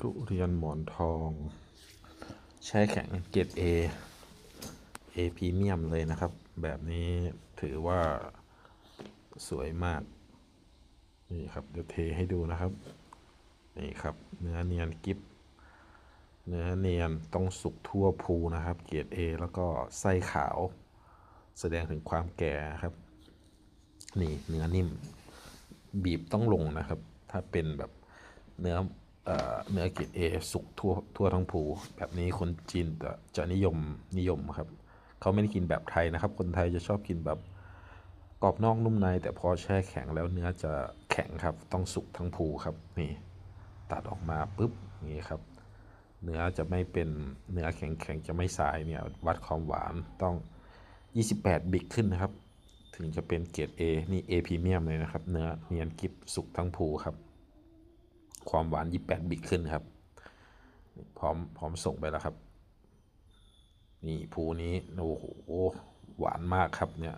ทุเรียนหมอนทองแช่แข็งเกรด A A พรีเมียมเลยนะครับ แบบนี้ถือว่าสวยมาก นี่ครับ เดี๋ยวเทให้ดูนะครับ นี่ครับ เนื้อเนียนกิฟเนื้อเนียนต้องสุกทั่วภูนะครับ เกรด A แล้วก็ไส้ขาว แสดงถึงความแก่ครับ นี่เนื้อนิ่ม บีบต้องลงนะครับ ถ้าเป็นแบบเนื้อ เนื้อเกรดเอสุกทั่วทั่วทั้งภู แบบนี้คนจีนจะจะนิยมนิยมครับเขาไม่ได้กินแบบไทยนะครับ คนไทยจะชอบกินแบบกรอบนอกนุ่มใน แต่พอแช่แข็งแล้วเนื้อจะแข็งครับ ต้องสุกทั้งภูครับนี่ตัดออกมาปุ๊บนี้ครับ เนื้อจะไม่เป็นเนื้อแข็งแข็งๆจะไม่สายเนี่ยวัดความหวานต้อง 28 บิกขึ้นนะครับ ถึงจะเป็นเกรด A นี่ A พรีเมียมเลยนะครับ เนื้อเนียนกริบสุกทั้งภูครับ ความหวาน 28 บิกขึ้นครับ พร้อมพร้อมส่งไปแล้วครับ นี่ภูนี้ โอ้โห หวานมากครับเนี่ย